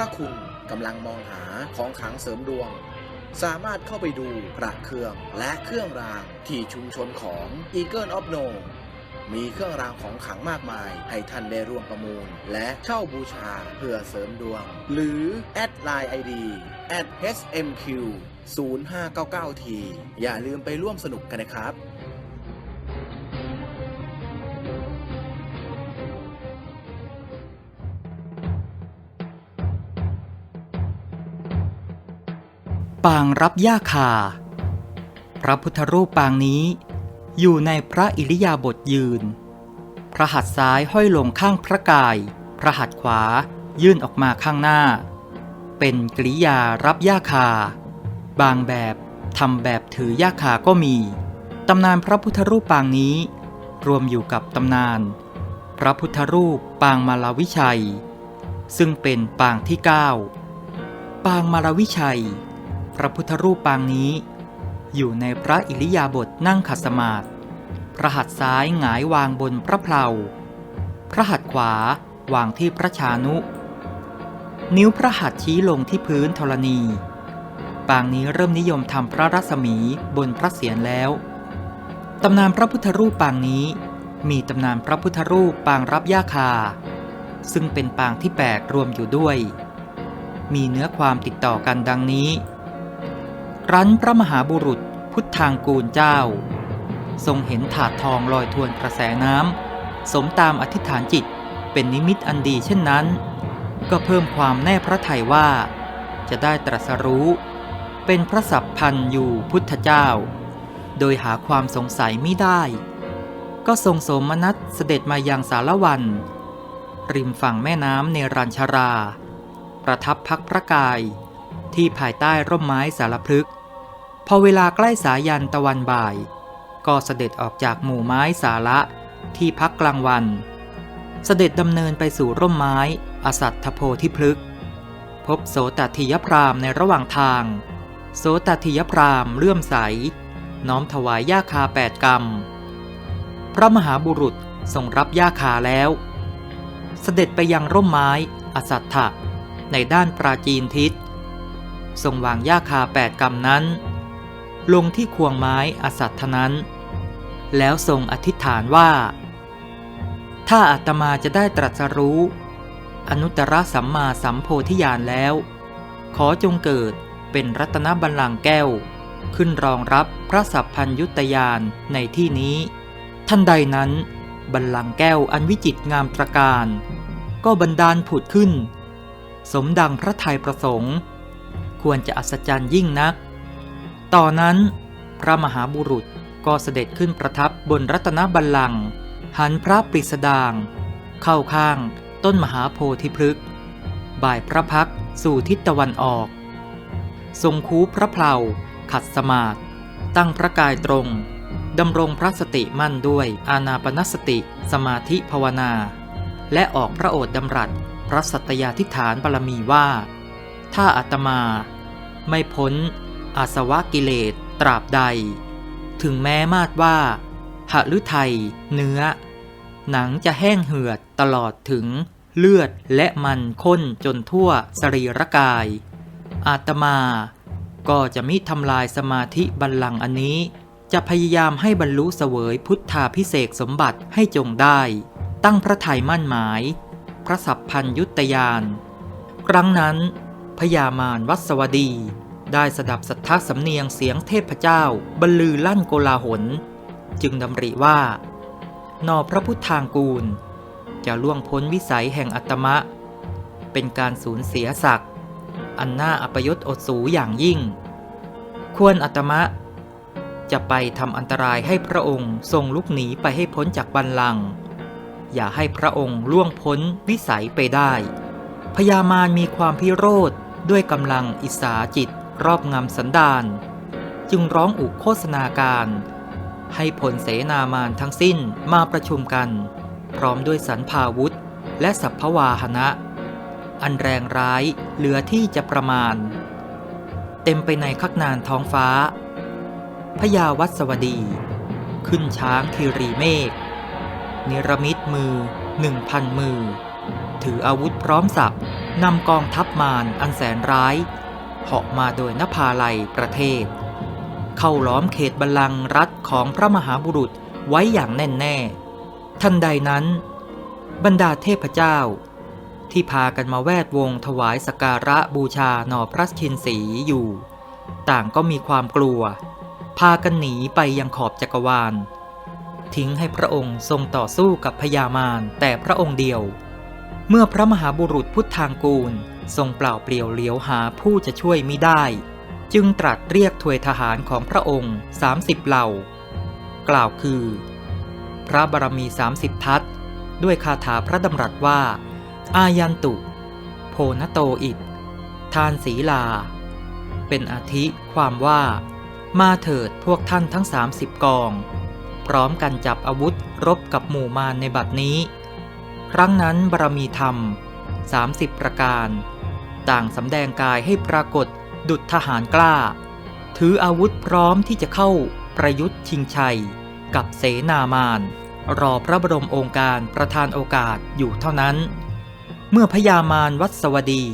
ถ้าคุณกำลังมองหาของขังเสริมดวง สามารถเข้าไปดูพระเครื่องและเครื่องรางที่ชุมชนของ Eagle of No มีเครื่องรางของขังมากมาย ให้ท่านได้ร่วมประมูล และเช่าบูชาเพื่อเสริมดวง หรือ แอดไลน์ ID at @hmq 0599t อย่าลืมไปร่วมสนุกกันนะครับ ปางรับย่าคา พระพุทธรูปปางนี้ อยู่ในพระอิริยาบถยืน พระหัตถ์ซ้ายห้อยลงข้างพระกาย พระหัตถ์ขวายื่นออกมาข้างหน้า เป็นกริยารับย่าคา บางแบบทำแบบถือย่าคาก็มี ตำนานพระพุทธรูปปางนี้ รวมอยู่กับตำนาน พระพุทธรูปปางมาลาวิชัย ซึ่งเป็นปางที่ 9 ปางมาลาวิชัย พระพุทธรูปปางนี้ อยู่ในพระอิริยาบถนั่งขัดสมาธิพระหัตถ์ซ้ายหงายวางบนพระเพลาพระหัตถ์ขวาวางที่พระชานุ นิ้วพระหัตถ์ชี้ลงที่พื้นธรณี ปางนี้เริ่มนิยมทำพระรัศมีบนพระเศียรแล้วตำนานพระพุทธรูปปางนี้ มีตำนานพระพุทธรูปปางรับย่าคา ซึ่งเป็นปางที่8รวมอยู่ด้วย มีเนื้อความติดต่อกันดังนี้ รั้นพระมหาบุรุษพุทธางกูลเจ้า ทรงเห็นถาดทองลอยทวนกระแสน้ำสมตามอธิษฐานจิตเป็นนิมิตอันดีเช่นนั้น ก็เพิ่มความแน่พระทัยว่า จะได้ตรัสรู้ เป็นพระสัพพันธ์อยู่พุทธเจ้า โดยหาความสงสัยไม่ได้ ก็ทรงสมนัสเสด็จมายังสารวัน ริมฝั่งแม่น้ำเนรัญชรา ประทับพักพระกายที่ภายใต้ร่มไม้สารพฤกษ พอเวลาใกล้สายันตะวันบ่าย ก็เสด็จออกจากหมู่ไม้สาระที่พักกลางวัน เสด็จดำเนินไปสู่ร่มไม้อสัตถโพธิพฤกษ์พบโสตทิยพรามในระหว่างทาง โสตทิยพรามเลื่อมใส น้อมถวายย่าคาแปดกรรม พระมหาบุรุษทรงรับย่าคาแล้ว เสด็จไปยังร่มไม้อสัตถะในด้านปราจีนทิศ ทรงวางย่าคาแปดกรรมนั้น ลงที่ควงไม้อสัตถนั้น แล้วทรงอธิษฐานว่า ถ้าอาตมาจะได้ตรัสรู้ อนุตตรสัมมาสัมโพธิญาณแล้ว ขอจงเกิดเป็นรัตนบัลลังก์แก้ว ขึ้นรองรับพระสัพพัญยุตยานในที่นี้ ท่านใดนั้น บัลลังก์แก้วอันวิจิตรงามตระการ ก็บันดาลผุดขึ้น สมดังพระทัยประสงค์ ควรจะอัศจรรย์ยิ่งนัก ต่อนนั้น พระมหาบุรุษก็เสด็จขึ้นประทับบนรัตนบัลลังก์หันพระปริสดาง เข้าข้างต้นมหาโพธิพฤกษ์บ่ายพระพักสู่ทิศตะวันออก ทรงคูพระเพลาขัดสมาธิตั้งพระกายตรงดำรงพระสติมั่นด้วยอานาปนสติสมาธิภาวนา และออกพระโอษฐ์ดำรัสพระสัตยาธิฐานบารมีว่า ถ้าอาตมา ไม่พ้น อาสวะกิเลสตราบใด ถึงแม้มาดว่าหฤทัยเนื้อ หนังจะแห้งเหือดตลอดถึงเลือดและมันข้นจนทั่วสรีรกาย อาตมา ก็จะมิทำลายสมาธิบัลลังก์อันนี้ จะพยายามให้บรรลุเสวยพุทธาพิเศษสมบัติให้จงได้ ตั้งพระทัยมั่นหมาย พระสัพพัญยุตยาน ครั้งนั้นพญามารวัสวดี ได้สดับสัทธสำเนียงเสียงเทพเจ้า บรรลือลั่นโกลาหล จึงดำริว่า นอพระพุทธางกูล จะล่วงพ้นวิสัยแห่งอัตมะ เป็นการสูญเสียศักดิ์อันน่าอัปยศอดสูอย่างยิ่ง ควรอัตมะ จะไปทำอันตรายให้พระองค์ทรงลุกหนีไปให้พ้นจากบัลลัง อย่าให้พระองค์ล่วงพ้นวิสัยไปได้พญามารมีความพิโรธด้วยกำลังอิสาจิต รอบงำสันดาน จึงร้องอุโฆษนาการ ให้ผลเสนามานทั้งสิ้นมาประชุมกัน พร้อมด้วยสันพาวุธ และสัพพวาหนะ อันแรงร้ายเหลือที่จะประมาณ เต็มไปในคักนานท้องฟ้าพญาวัสวดี ขึ้นช้างคีรีเมฆนิรมิตมือหนึ่งพันมือ ถืออาวุธพร้อมสับนำกองทัพมารอันแสนร้าย เหาะมาโดยนภาลัยประเทศ เข้าล้อมเขตบัลลังก์รัฐของพระมหาบุรุษไว้อย่างแน่นแน่ ทันใดนั้น บรรดาเทพเจ้า ที่พากันมาแวดวงถวายสการะบูชาหน่อพระชินสีอยู่ ต่างก็มีความกลัว พากันหนีไปยังขอบจักรวาล ทิ้งให้พระองค์ทรงต่อสู้กับพญามารแต่พระองค์เดียว เมื่อพระมหาบุรุษพุทธางกูล ทรงเปล่าเปลี่ยวเหลียวหาผู้จะช่วยมิได้ จึงตรัสเรียกถวยทหารของพระองค์ 30 เหล่า กล่าวคือ พระบารมี 30 ทัศด้วยคาถาพระดำรัสว่า อายันตุ โพนโตอิตทานศีลา เป็นอาทิความว่า มาเถิดพวกท่านทั้ง 30 กอง พร้อมกันจับอาวุธรบกับหมู่มารในบัดนี้ ครั้งนั้นบารมีธรรม 30 ประการ ต่างสำแดงกายให้ปรากฏดุจทหารกล้า ถืออาวุธพร้อมที่จะเข้าประยุทธ์ชิงชัย กับเสนามานรอพระบรมองค์การประทานโอกาสอยู่เท่านั้น เมื่อพญามารวัสวดี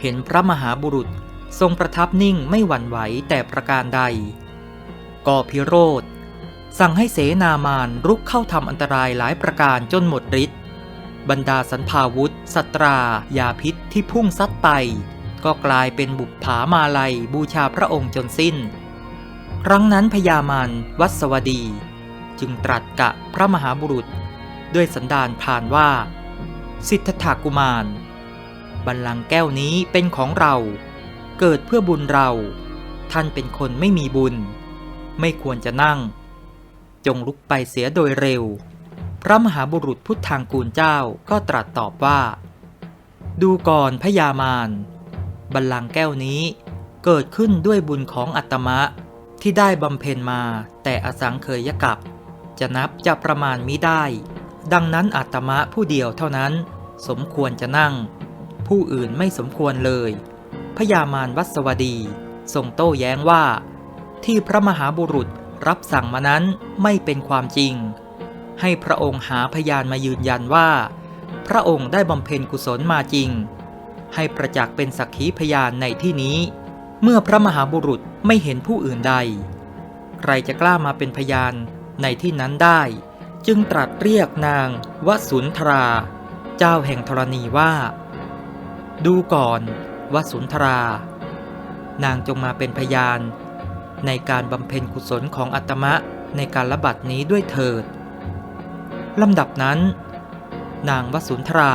เห็นพระมหาบุรุษทรงประทับนิ่งไม่หวั่นไหวแต่ประการใด ก็พิโรธสั่งให้เสนามานรุกเข้าทำอันตรายหลายประการจนหมดฤทธิ์ บรรดาสันพาวุธสัตรา ยาพิษที่พุ่งซัดไป ก็กลายเป็นบุปผามาลัยบูชาพระองค์จนสิ้น ครั้งนั้นพญามารวัสวดี จึงตรัสกะพระมหาบุรุษ ด้วยสันดานผ่านว่า สิทธัตถกุมาร บัลลังก์แก้วนี้เป็นของเรา เกิดเพื่อบุญเรา ท่านเป็นคนไม่มีบุญ ไม่ควรจะนั่ง จงลุกไปเสียโดยเร็ว พระมหาบุรุษพุทธางกูลเจ้าก็ตรัสตอบว่า ดูก่อนพญามารบัลลังก์แก้วนี้ เกิดขึ้นด้วยบุญของอัตมะที่ได้บำเพ็ญมาแต่อสังเคยกับ จะนับจะประมาณมิได้ ดังนั้นอัตมะผู้เดียวเท่านั้น สมควรจะนั่ง ผู้อื่นไม่สมควรเลยพญามารวัสวดีทรงโต้แย้งว่า ที่พระมหาบุรุษรับสั่งมานั้นไม่เป็นความจริง ให้พระองค์หาพยานมายืนยันว่า พระองค์ได้บำเพ็ญกุศลมาจริง ให้ประจักษ์เป็นสักขีพยานในที่นี้ เมื่อพระมหาบุรุษไม่เห็นผู้อื่นใด ใครจะกล้ามาเป็นพยานในที่นั้นได้ จึงตรัสเรียกนางวสุนทรา เจ้าแห่งธรณีว่า ดูก่อนวสุนทรา นางจงมาเป็นพยาน ในการบำเพ็ญกุศลของอัตมะในการระบัดนี้ด้วยเถิด ลำดับนั้น นางวสุนทรา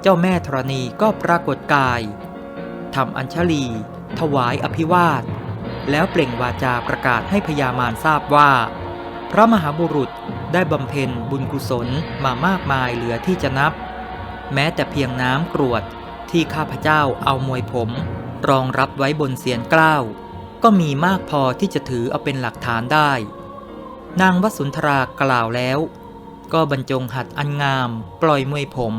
เจ้าแม่ธรณีก็ปรากฏกายทำอัญชลี ถวายอภิวาท แล้วเปล่งวาจาประกาศให้พญามารทราบว่า พระมหาบุรุษได้บำเพ็ญบุญกุศลมามากมายเหลือที่จะนับ แม้แต่เพียงน้ำกรวดที่ข้าพเจ้าเอามวยผม รองรับไว้บนเสียนเกล้าก็มีมากพอที่จะถือเอาเป็นหลักฐานได้ นางวสุนทรากล่าวแล้ว ก็บรรจงหัดอันงาม ปล่อยมวยผม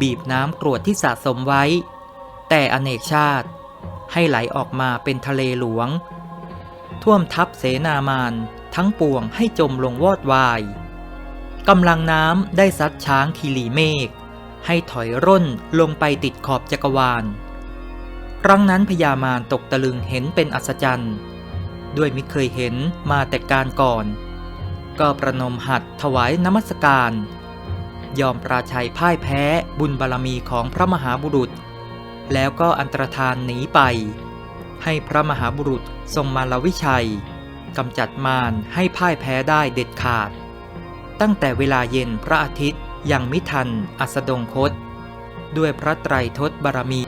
บีบน้ำกรวดที่สะสมไว้ แต่อเนกชาติ ให้ไหลออกมาเป็นทะเลหลวง ท่วมทับเสนามานทั้งปวงให้จมลงวอดวายกำลังน้ำได้ซัดช้างคีรีเมฆให้ถอยร่นลงไปติดขอบจักรวาล ครั้งนั้นพญามารตกตะลึงเห็นเป็นอัศจรรย์ ด้วยมิเคยเห็นมาแต่การก่อน ก็ประนมหัดถวายนมัสการ ยอมปราชัยพ่ายแพ้บุญบารมีของพระมหาบุรุษ แล้วก็อันตรธานหนีไป ให้พระมหาบุรุษทรงมาลวิชัยกำจัดมารให้พ่ายแพ้ได้เด็ดขาด ตั้งแต่เวลาเย็นพระอาทิตย์ยังมิทันอัสดงคต ด้วยพระไตรทศบารมี